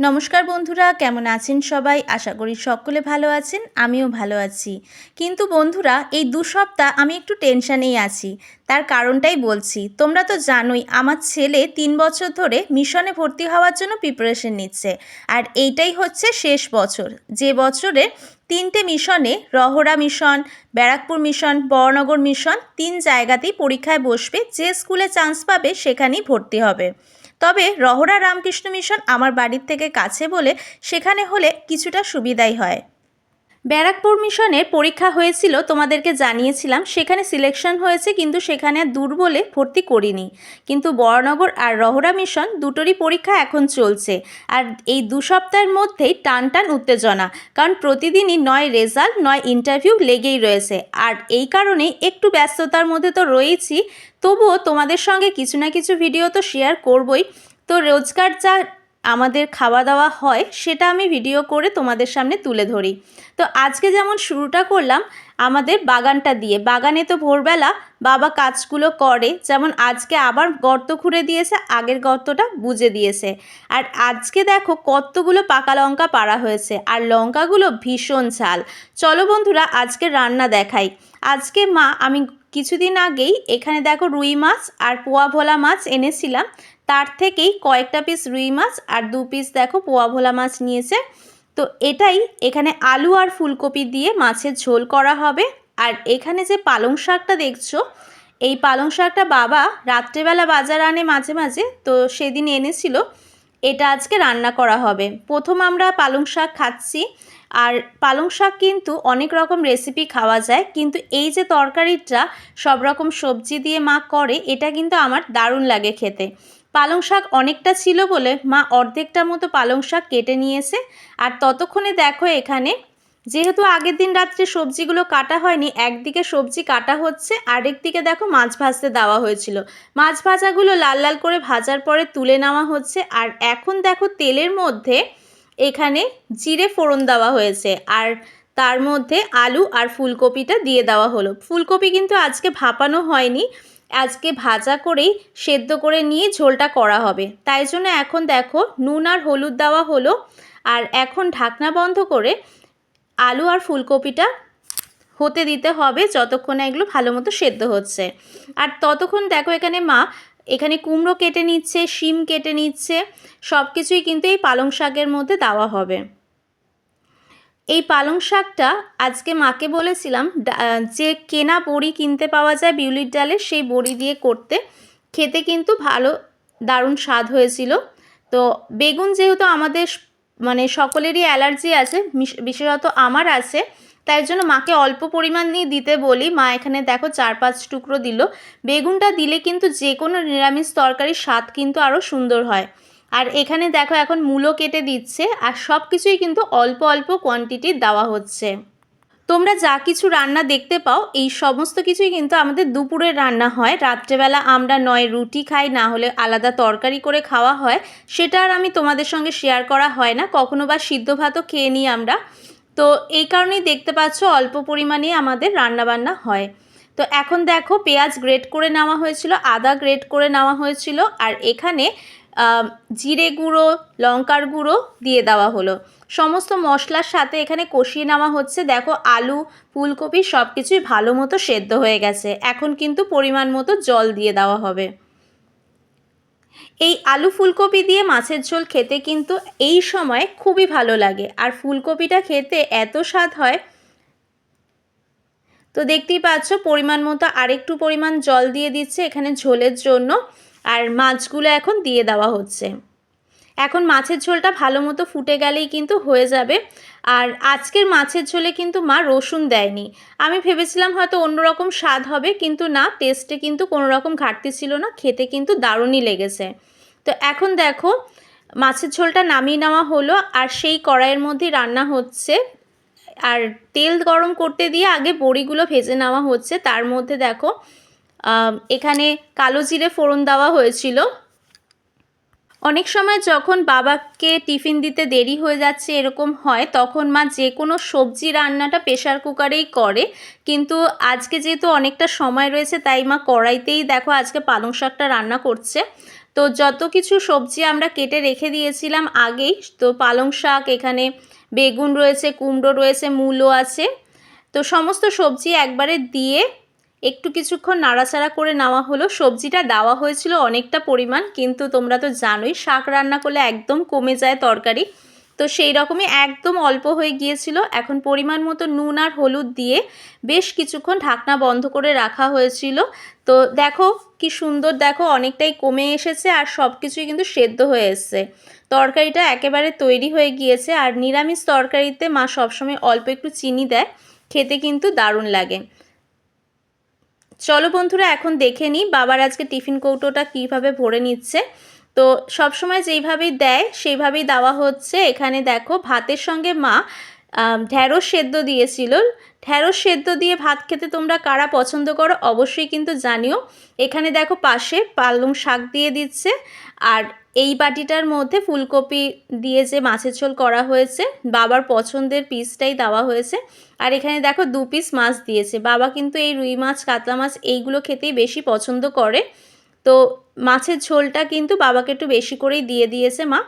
নমস্কার বন্ধুরা, কেমন আছেন সবাই? আশা করি সকলে ভালো আছেন, আমিও ভালো আছি। কিন্তু বন্ধুরা, এই দু সপ্তাহ আমি একটু টেনশানেই আছি। তার কারণটাই বলছি, তোমরা তো জানোই, আমার ছেলে তিন বছর ধরে মিশনে ভর্তি হওয়ার জন্য প্রিপারেশন নিচ্ছে। আর এইটাই হচ্ছে শেষ বছর। যে বছরে তিনটে মিশনে Rahara mission, Barrackpore mission, Baranagar mission, তিন জায়গাতেই পরীক্ষায় বসবে, যে স্কুলে চান্স পাবে সেখানেই ভর্তি হবে। তবে রহরা রামকৃষ্ণ মিশন আমার বাড়ির থেকে কাছে বলে সেখানে হলে কিছুটা সুবিধাই হয়। ব্যারাকপুর মিশনের পরীক্ষা হয়েছিল, তোমাদেরকে জানিয়েছিলাম। সেখানে সিলেকশন হয়েছে, কিন্তু সেখানে আর দূর বলে ভর্তি করিনি। কিন্তু বড়নগর আর রহরা মিশন দুটোরই পরীক্ষা এখন চলছে। আর এই দু সপ্তাহের মধ্যেই টান টান উত্তেজনা, কারণ প্রতিদিনই নয় রেজাল্ট, নয় ইন্টারভিউ লেগেই রয়েছে। আর এই কারণেই একটু ব্যস্ততার মধ্যে তো রয়েছি। তবুও তোমাদের সঙ্গে কিছু না কিছু ভিডিও তো শেয়ার করবই। তো রোজকার যা আমাদের খাওয়া দাওয়া হয়, সেটা আমি ভিডিও করে তোমাদের সামনে তুলে ধরি। তো আজকে যেমন শুরুটা করলাম, আমাদের বাগানটা দিয়ে। বাগানে তো ভোরবেলা বাবা কাজগুলো করে, যেমন আজকে আবার গর্ত খুঁড়ে দিয়েছে, আগের গর্তটা বুঝে দিয়েছে। আর আজকে দেখো কতগুলো পাকা লঙ্কা পাড়া হয়েছে, আর লঙ্কাগুলো ভীষণ ঝাল। চলো বন্ধুরা, আজকে রান্না দেখাই। আজকে মা, আমি কিছুদিন আগেই এখানে দেখো রুই মাছ আর পোয়া ভোলা মাছ এনেছিলাম। তার থেকেই কয়েকটা পিস রুই মাছ আর দু পিস দেখো পোয়া ভোলা মাছ নিয়েছে। তো এটাই এখানে আলু আর ফুলকপি দিয়ে মাছের ঝোল করা হবে। আর এখানে যে পালং শাকটা দেখছ, এই পালং শাকটা বাবা রাত্রেবেলা বাজার আনে মাঝে মাঝে, তো সেদিন এনেছিল। এটা আজকে রান্না করা হবে। প্রথম আমরা পালং শাক খাচ্ছি। আর পালং শাক কিন্তু অনেক রকম রেসিপি খাওয়া যায়। কিন্তু এই যে তরকারিটা সব রকম সবজি দিয়ে মা করে, এটা কিন্তু আমার দারুণ লাগে খেতে। পালং শাক অনেকটা ছিল বলে মা অর্ধেকটা মতো পালং শাক কেটে নিয়েছে। আর ততক্ষণে দেখো এখানে যেহেতু আগের দিন রাত্রে সবজিগুলো কাটা হয়নি, একদিকে সবজি কাটা হচ্ছে, আরেক দিকে দেখো মাছ ভাজতে দেওয়া হয়েছিল। মাছ ভাজাগুলো লাল লাল করে ভাজার পরে তুলে নেওয়া হচ্ছে, আর এখন দেখো তেলের মধ্যে এখানে জিরে ফোড়ন দেওয়া হয়েছে, আর তার মধ্যে আলু আর ফুলকপিটা দিয়ে দেওয়া হলো। ফুলকপি কিন্তু আজকে ভাপানো হয়নি, আজকে ভাজা করেই সেদ্ধ করে নিয়ে ঝোলটা করা হবে। তাই জন্য এখন দেখো নুন আর হলুদ দেওয়া হলো, আর এখন ঢাকনা বন্ধ করে আলু আর ফুলকপিটা হতে দিতে হবে যতক্ষণে এগুলো ভালো মতো সেদ্ধ হচ্ছে। আর ততক্ষণ দেখো এখানে মা, এখানে কুমড়ো কেটে নিচ্ছে, শিম কেটে নিচ্ছে সব কিছুই কিন্তু এই পালং শাকের মধ্যে দেওয়া হবে। এই পালং শাকটা আজকে মাকে বলেছিলাম যে কেনা বড়ি কিনতে পাওয়া যায় বিউলির ডালে, সেই বড়ি দিয়ে করতে। খেতে কিন্তু ভালো, দারুণ স্বাদ হয়েছিল। তো বেগুন যেহেতু আমাদের মানে সকলেরই অ্যালার্জি আছে বিশেষত আমার আছে, তাই জন্য মাকে অল্প পরিমাণ নিয়ে দিতে বলি। মা এখানে দেখো চার পাঁচ টুকরো দিল। বেগুনটা দিলে কিন্তু যে কোনো নিরামিষ তরকারির স্বাদ কিন্তু আরও সুন্দর হয়। আর এখানে দেখো এখন মূলো কেটে দিচ্ছে, আর সব কিছুই কিন্তু অল্প অল্প কোয়ান্টিটি দেওয়া হচ্ছে। তোমরা যা কিছু রান্না দেখতে পাও, এই সমস্ত কিছুই কিন্তু আমাদের দুপুরের রান্না হয়। রাত্রেবেলা আমরা নয় রুটি খাই, না হলে আলাদা তরকারি করে খাওয়া হয়। সেটা আর আমি তোমাদের সঙ্গে শেয়ার করা হয় না। কখনো বা সিদ্ধ ভাতও খেয়ে নিই আমরা। তো এই কারণেই দেখতে পাচ্ছ অল্প পরিমাণে আমাদের রান্নাবান্না হয়। তো এখন দেখো পেঁয়াজ গ্রেট করে নেওয়া হয়েছিল, আদা গ্রেট করে নেওয়া হয়েছিল, আর এখানে জিরে গুঁড়ো, লঙ্কার গুঁড়ো দিয়ে দেওয়া হলো। সমস্ত মশলার সাথে এখানে কষিয়ে নেওয়া হচ্ছে। দেখো, আলু, ফুলকপি সব কিছুই ভালো মতো সেদ্ধ হয়ে গেছে। এখন কিন্তু পরিমাণ মতো জল দিয়ে দেওয়া হবে। এই আলু ফুলকপি দিয়ে মাছের ঝোল খেতে কিন্তু এই সময় খুবই ভালো লাগে। আর ফুলকপিটা খেতে এত স্বাদ হয়। তো দেখতেই পাচ্ছ, পরিমাণ মতো আরেকটু পরিমাণ জল দিয়ে দিচ্ছে এখানে ঝোলের জন্য। আর মাছগুলো এখন দিয়ে দেওয়া হচ্ছে। এখন মাছের ঝোলটা ভালো মতো ফুটে গেলেই কিন্তু হয়ে যাবে। আর আজকের মাছের ঝোলে কিন্তু মা রসুন দেয়নি। আমি ভেবেছিলাম হয়তো অন্যরকম স্বাদ হবে, কিন্তু না, টেস্টে কিন্তু কোনো রকম ঘাটতি ছিল না, খেতে কিন্তু দারুণই লেগেছে। তো এখন দেখো, মাছের ঝোলটা নামিয়ে নেওয়া হলো, আর সেই কড়াইয়ের মধ্যে রান্না হচ্ছে। আর তেল গরম করতে দিয়ে আগে বড়িগুলো ভেজে নেওয়া হচ্ছে। তার মধ্যে দেখো এখানে কালো জিরে ফোড়ন দেওয়া হয়েছিল। অনেক সময় যখন বাবাকে টিফিন দিতে দেরি হয়ে যাচ্ছে এরকম হয়, তখন মা যে কোনো সবজি রান্নাটা প্রেশার কুকারেই করে। কিন্তু আজকে যেহেতু অনেকটা সময় রয়েছে, তাই মা কড়াইতেই দেখো আজকে পালং শাকটা রান্না করছে। তো যত কিছু সবজি আমরা কেটে রেখে দিয়েছিলাম আগেই, তো পালং শাক, এখানে বেগুন রয়েছে, কুমড়ো রয়েছে, মূলো আছে। তো সমস্ত সবজি একবারে দিয়ে একটু কিছুক্ষণ নাড়াচাড়া করে নেওয়া হলো। সবজিটা দেওয়া হয়েছিল অনেকটা পরিমাণ, কিন্তু তোমরা তো জানোই শাক রান্না করলে একদম কমে যায় তরকারি। তো সেই রকমই একদম অল্প হয়ে গিয়েছিল। এখন পরিমাণ মতো নুন আর হলুদ দিয়ে বেশ কিছুক্ষণ ঢাকনা বন্ধ করে রাখা হয়েছিল। তো দেখো কি সুন্দর, দেখো অনেকটাই কমে এসেছে আর সব কিছুই কিন্তু সেদ্ধ হয়ে এসছে। তরকারিটা একেবারে তৈরি হয়ে গিয়েছে আর নিরামিষ তরকারিতে মা সবসময় অল্প একটু চিনি দেয়, খেতে কিন্তু দারুণ লাগে। চলো বন্ধুরা, এখন দেখে নিই বাবার আজকে টিফিন কৌটোটা কীভাবে ভরে নিচ্ছে। তো সবসময় যেইভাবেই দেয়, সেইভাবেই দেওয়া হচ্ছে। এখানে দেখো, ভাতের সঙ্গে মা ঢ্যাঁড়স সেদ্ধ দিয়েছিল। ঢ্যাঁড়স সেদ্ধ দিয়ে ভাত খেতে তোমরা কারা পছন্দ করো অবশ্যই কিন্তু জানিও। এখানে দেখো পাশে পালং শাক দিয়ে দিচ্ছে। আর এই বাটিটার মধ্যে ফুলকপি দিয়ে যে মাছের ঝোল করা হয়েছে, বাবার পছন্দের পিসটাই দেওয়া হয়েছে। আর এখানে দেখো দু পিস মাছ দিয়েছে। বাবা কিন্তু এই রুই মাছ, কাতলা মাছ এইগুলো খেতেই বেশি পছন্দ করে। তো মাছের ঝোলটা কিন্তু বাবাকে একটু বেশি করেই দিয়ে দিয়েছে মা।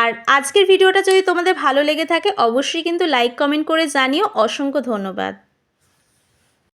আর আজকের ভিডিওটা যদি তোমাদের ভালো লেগে থাকে, অবশ্যই কিন্তু লাইক কমেন্ট করে জানিও। অসংখ্য ধন্যবাদ।